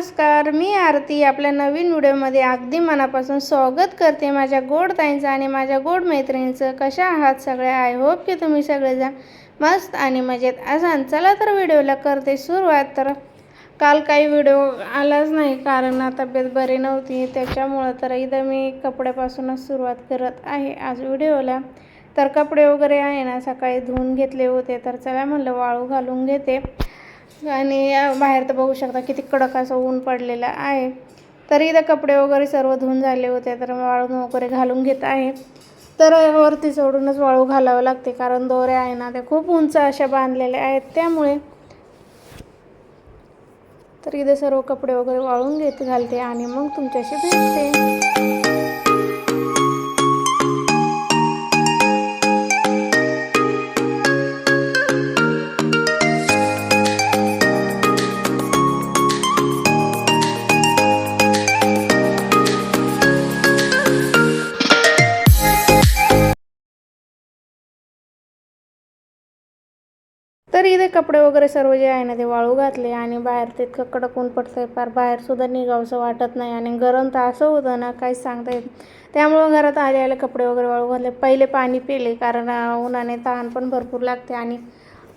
नमस्कार मी आरती. आपल्या नवीन व्हिडिओमध्ये अगदी मनापासून स्वागत करते माझ्या गोड ताईंचं आणि माझ्या गोड मैत्रिणींचं. कशा आहात सगळे? आय होप की तुम्ही सगळेजण मस्त आणि मजेत असाल. चला तर व्हिडिओला करते सुरुवात. तर काल काही व्हिडिओ आलाच नाही कारण तब्येत बरी नव्हती. त्याच्यामुळं तर एकदा मी कपड्यापासूनच सुरुवात करत आहे आज व्हिडिओला. तर कपडे वगैरे आहे ना सकाळी धुवून घेतले होते. तर चला म्हणलं वाळू घालून घेते. आणि बाहेर तर बघू शकता किती कडक असं ऊन पडलेलं आहे. तरी इथं कपडे वगैरे सर्व धुवून झाले होते तर वाळून वगैरे घालून घेत आहे. तर वरती सोडूनच वाळू घालावं लागते कारण दोऱ्या आहे ना त्या खूप उंच अशा बांधलेल्या आहेत. त्यामुळे तर इथे सर्व कपडे वगैरे वाळून घेत घालते आणि मग तुमच्याशी भेटते. तर इथे कपडे वगैरे सर्व जे आहे ना ते वाळू घातले आणि बाहेर ते कडक ऊन पडतंय. फार बाहेरसुद्धा निघावंसं वाटत नाही आणि गरम तर असं होतं ना काहीच सांगता येत त्यामुळं घरात आले आले कपडे वगैरे वाळू घातले. पहिले पाणी पिले कारण उन्हाने तहान पण भरपूर लागते आणि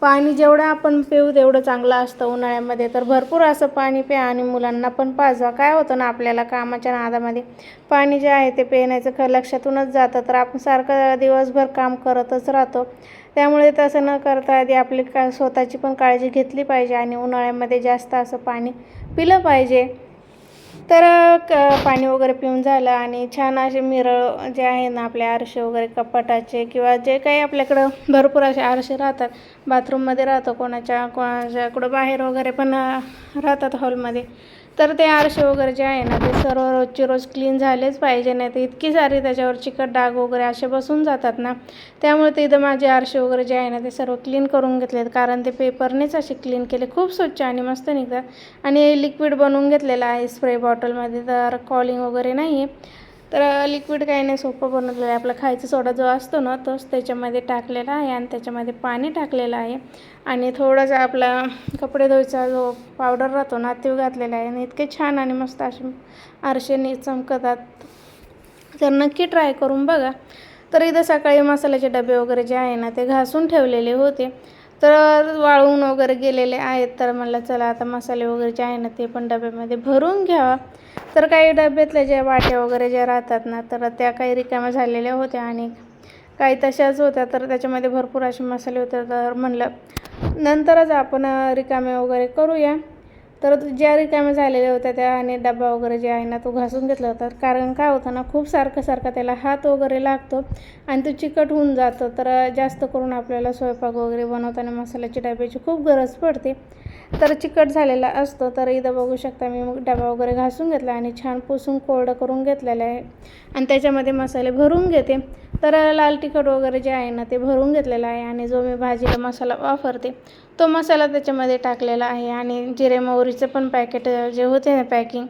पाणी जेवढं आपण पिऊ तेवढं चांगलं असतं उन्हाळ्यामध्ये. तर भरपूर असं पाणी प्या आणि मुलांना पण पाजवा. काय होतं ना आपल्याला कामाच्या नादामध्ये पाणी जे आहे ते पिण्याचं लक्षातूनच जातं. तर आपण सारखं दिवसभर काम करतच राहतो. त्यामुळे तसं न करता आधी आपली का स्वतःची पण काळजी घेतली पाहिजे आणि उन्हाळ्यामध्ये जास्त असं पाणी पिलं पाहिजे. तर क पाणी वगैरे पिऊन झालं आणि छान असे मिरळ जे आहे ना आपले आरसे वगैरे कपाटाचे किंवा जे काही आपल्याकडं भरपूर असे आरसे राहतात बाथरूममध्ये राहतं कोणाच्या कोणाच्याकडं बाहेर वगैरे पण राहतात हॉलमध्ये. तर ते आरसे वगैरे जे आहे ना ते सर्व रोजचे रोज क्लीन झालेच पाहिजे नाही तर इतकी सारी त्याच्यावर चिकट डाग वगैरे असे बसून जातात ना. त्यामुळे ते इथं माझे आरसे वगैरे जे आहे ना ते सर्व क्लीन करून घेतलेत. कारण ते पेपरनेच असे क्लीन केले. खूप स्वच्छ आणि मस्त निघतात. आणि लिक्विड बनवून घेतलेलं आहे स्प्रे बॉटलमध्ये तर कॉलिंग वगैरे नाही आहे तर लिक्विड काही नाही सोपं बनवलेलं आहे. आपला खायचा सोडा जो असतो ना तोच त्याच्यामध्ये टाकलेला आहे आणि त्याच्यामध्ये पाणी टाकलेलं आहे. आणि थोडासा आपला कपडे धुवायचा जो पावडर राहतो ना तो घातलेला आहे. आणि इतके छान आणि मस्त असे आरशेने चमकतात. तर नक्की ट्राय करून बघा. तर इथं सकाळी मसाल्याचे डबे वगैरे जे आहे ना ते घासून ठेवलेले होते. तर वाळून वगैरे गेलेले आहेत. तर म्हणलं चला आता मसाले वगैरे जे आहे ना ते पण डब्यामध्ये भरून घ्यावा तर काही डब्यातल्या ज्या वाट्या वगैरे ज्या राहतात ना तर त्या काही रिकाम्या झालेल्या होत्या आणि काही तशाच होत्या. तर त्याच्यामध्ये भरपूर असे मसाले होते. तर म्हणलं नंतरच आपण रिकामे वगैरे करूया. तर ज्या रिकाम्या झालेल्या होत्या त्या आणि डबा वगैरे जे आहे ना तो घासून घेतला होता. कारण काय होतं ना खूप सारखं सारखं त्याला हात वगैरे लागतो आणि तो चिकट होऊन जातो. तर जास्त करून आपल्याला स्वयंपाक वगैरे बनवताना मसाल्याची डब्याची खूप गरज पडते. तर चिकट झालेला असतो. तर इथं बघू शकता मी मग डबा वगैरे घासून घेतला आणि छान पुसून कोरडं करून घेतलेलं आहे. आणि त्याच्यामध्ये मसाले भरून घेते. तर लाल तिखट वगैरे जे आहे ना ते भरून घेतलेलं आहे आणि जो मी भाजीला मसाला वापरते तो मसाला त्याच्यामध्ये टाकलेला आहे आणि जिरे मोहरीचं पण पॅकेट जे होते ना पॅकिंग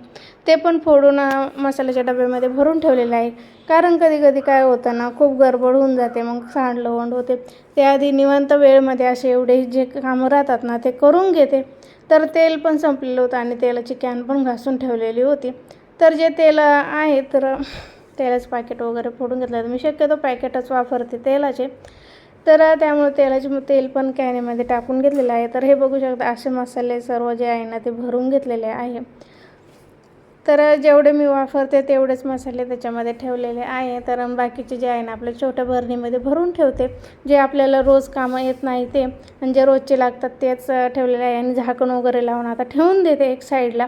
ते पण फोडून मसाल्याच्या डब्यामध्ये भरून ठेवलेलं आहे. कारण कधी कधी काय होतं ना खूप गडबड होऊन जाते मग सांडलवंड होते. त्याआधी निवांत वेळेमध्ये असे एवढे जे कामं राहतात ना ते करून घेते. तर तेल पण संपलेलं होतं आणि तेलाची कॅन पण घासून ठेवलेली होती. तर जे तेल आहे तर तेलाचं पॅकेट वगैरे फोडून घेतलं मी शक्यतो पॅकेटच वापरते तेलाचे. तर त्यामुळे तेलाचे तेल पण कॅनेमध्ये टाकून घेतलेलं आहे. तर हे बघू शकता असे मसाले सर्व जे आहे ना ते भरून घेतलेले आहे. तर जेवढे मी वापरते तेवढेच मसाले त्याच्यामध्ये ठेवलेले आहे. तर बाकीचे जे आहे ना आपल्या छोट्या भरणीमध्ये भरून ठेवते. जे आपल्याला रोज कामं येत नाही ते आणि जे रोजचे लागतात तेच ठेवलेले आहे. आणि झाकण वगैरे लावून आता ठेवून देते एक साईडला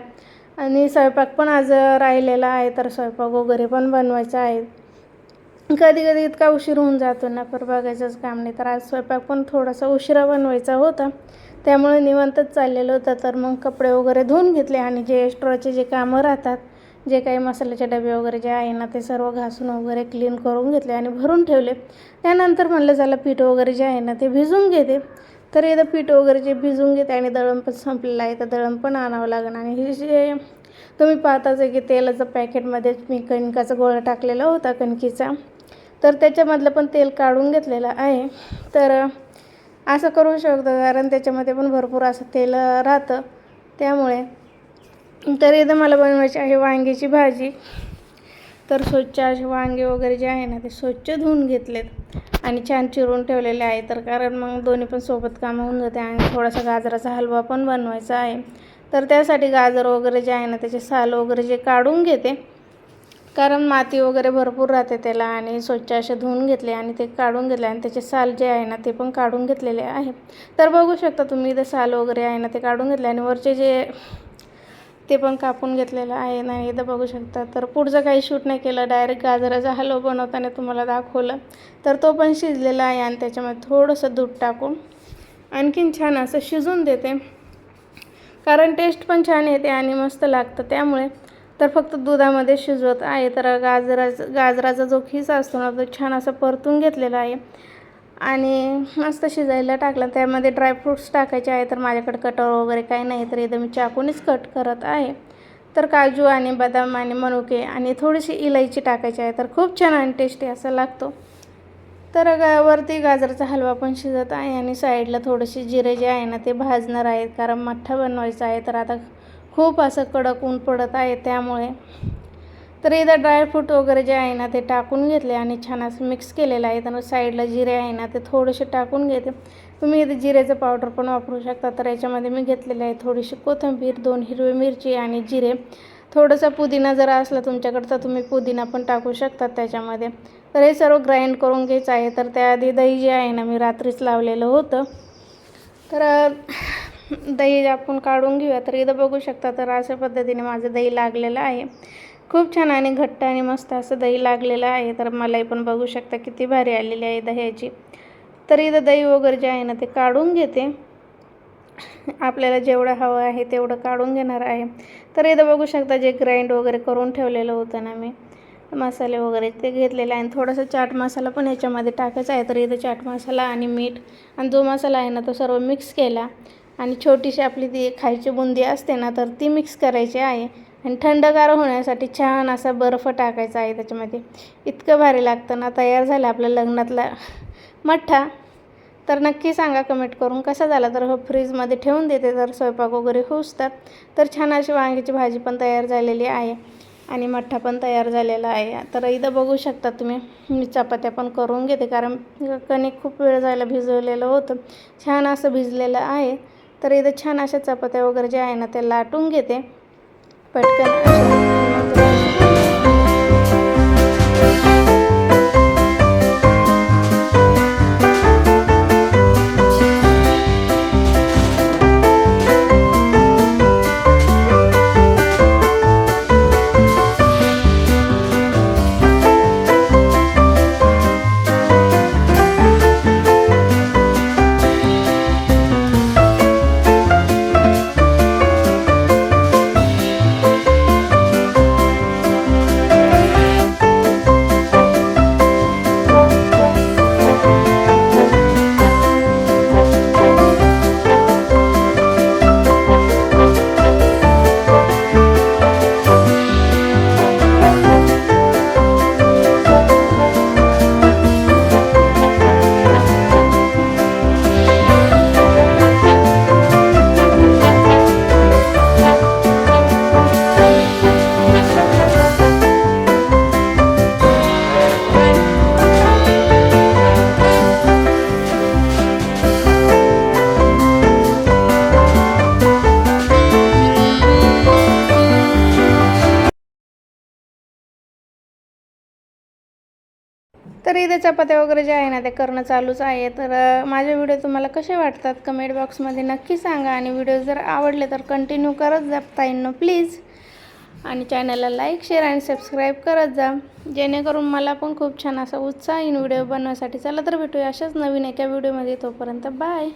आणि स्वयंपाक पण आज राहिलेला आहे तर स्वयंपाक वगैरे पण बनवायचा आहे. कधी कधी इतका उशीर होऊन जातो ना पर बघायचंच काम नाही. तर आज स्वयंपाक पण थोडासा उशिरा बनवायचा होता. त्यामुळे निवांतच चाललेलं होतं. तर मग कपडे वगैरे धुवून घेतले आणि जे एक्स्ट्राचे जे कामं राहतात जे काही मसाल्याचे डबे वगैरे जे आहे ना ते सर्व घासून वगैरे क्लीन करून घेतले आणि भरून ठेवले. त्यानंतर म्हणलं झालं पीठ वगैरे जे आहे ना ते भिजून घेते. तर इथं पीठ वगैरे जे भिजून घेते आणि दळण पण संपलेलं आहे तर दळण पण आणावं लागेल आणि हे जे तुम्ही पाहताच आहे की तेलाचं पॅकेटमध्येच मी कणकाचा गोळा टाकलेला होता कणकीचा. तर त्याच्यामधलं पण तेल काढून घेतलेलं आहे. तर असं करू शकतो कारण त्याच्यामध्ये पण भरपूर असं तेल राहतं. त्यामुळे तर इथं मला बनवायची आहे वांग्याची भाजी. तर स्वच्छ असे वांगे वगैरे जे आहे ना ते स्वच्छ धुवून घेतलेत. आणि छान चिरून ठेवलेले आहे. तर कारण मग दोन्ही पण सोबत कामं होऊन जाते आणि थोडासा गाजराचा हलवा पण बनवायचा आहे. तर त्यासाठी गाजर वगैरे जे आहे ना त्याचे साल वगैरे जे काढून घेते. कारण माती वगैरे भरपूर राहते त्याला आणि स्वच्छ असे धुवून घेतले आणि ते काढून घेतले आणि त्याचे साल जे आहे ना ते पण काढून घेतलेले आहे. तर बघू शकता तुम्ही इथे साल वगैरे आहे ना ते काढून घेतले आणि वरचे जे ते पण कापून घेतलेलं आहे. नाही इथं बघू शकता. तर पुढचं काही शूट नाही केलं. डायरेक्ट गाजराचा हलवा बनवताना तुम्हाला दाखवलं. तर तो पण शिजलेला आहे आणि त्याच्यामध्ये थोडंसं दूध टाकून आणखीन छान असं शिजून देते. कारण टेस्ट पण छान येते आणि मस्त लागतं त्यामुळे. तर फक्त दुधामध्ये शिजवत आहे. तर गाजराचा गाजराचा जो खीस असतो ना तो छान असा परतून घेतलेला आहे. आणि मस्त शिजायला टाकलं. त्यामध्ये ड्रायफ्रूट्स टाकायचे आहे तर माझ्याकडे कटर वगैरे काही नाही तर इथं मी चाकूनच कट करत आहे. तर काजू आणि बदाम आणि मनुके आणि थोडीशी इलायची टाकायची आहे तर खूप छान आणि टेस्टी असा लागतो. तर गा वरती गाजराचा हलवा पण शिजत आहे आणि साईडला थोडेसे जिरे जे आहे ना ते भाजणार आहेत कारण मठ्ठा बनवायचा आहे. तर आता खूप असं कडक ऊन पडत आहे त्यामुळे तर इथं ड्रायफ्रूट वगैरे जे आहे ना ते टाकून घेतले आणि छान असं मिक्स केलेलं आहे. तर साईडला जिरे आहे ना ते थोडेसे टाकून घेते. तुम्ही इथे जिरेचं पावडर पण वापरू शकता. तर याच्यामध्ये मी घेतलेलं आहे थोडीशी कोथिंबीर दोन हिरवी मिरची आणि जिरे. थोडंसं पुदिना जर असला तुमच्याकडं तर तुम्ही पुदिना पण टाकू शकतात त्याच्यामध्ये. तर हे सर्व ग्राइंड करून घ्यायचं आहे. तर त्याआधी दही जे आहे ना मी रात्रीच लावलेलं होतं. तर दही आपण काढून घेऊया. तर इथं बघू शकता तर अशा पद्धतीने माझं दही लागलेलं आहे. खूप छान आणि घट्ट आणि मस्त असं दही लागलेलं आहे. तर मलाही पण बघू शकता किती भारी आलेली आहे दह्याची. तर इथं दही वगैरे जे आहे ना ते काढून घेते. आपल्याला जेवढं हवं आहे तेवढं काढून घेणार आहे. तर इथं बघू शकता जे ग्राइंड वगैरे करून ठेवलेलं होतं ना मी मसाले वगैरे ते घेतलेले आहे. आणि थोडासा चाट मसाला पण याच्यामध्ये टाकायचा आहे. तर इथं चाट मसाला आणि मीठ आणि जो मसाला आहे ना तो सर्व मिक्स केला. आणि छोटीशी आपली ती खायची बुंदी असते ना तर ती मिक्स करायची आहे. आणि थंडगार होण्यासाठी छान असा बर्फ टाकायचा आहे त्याच्यामध्ये. इतकं भारी लागतं ना तयार झालं आपल्या लग्नातला मठ्ठा. तर नक्की सांगा कमेंट करून कसा झाला? तर हो फ्रीजमध्ये ठेवून देते तर स्वयंपाक वगैरे होसतात तर छान अशी वांग्याची भाजी पण तयार झालेली आहे आणि मठ्ठा पण तयार झालेला आहे. तर इथं बघू शकता तुम्ही मी चपात्या पण करून घेते कारण कणिक खूप वेळ जायला भिजवलेलं होतं. छान असं भिजलेलं आहे. तर इथं छान अशा चपात्या वगैरे ज्या आहे ना त्या लाटून घेते. पटकन अशा चपात्या वगैरे जे आहे ना ते करणं चालूच आहे. तर माझे व्हिडिओ तुम्हाला कसे वाटतात कमेंट बॉक्समध्ये नक्की सांगा. आणि व्हिडिओ जर आवडले तर कंटिन्यू करत जा ताईंनो प्लीज आणि चॅनलला लाईक शेअर आणि सबस्क्राईब करत जा. जेणेकरून मला पण खूप छान असा उत्साह व्हिडिओ बनवण्यासाठी चला तर भेटूया अशाच नवीन एका व्हिडिओमध्ये तोपर्यंत बाय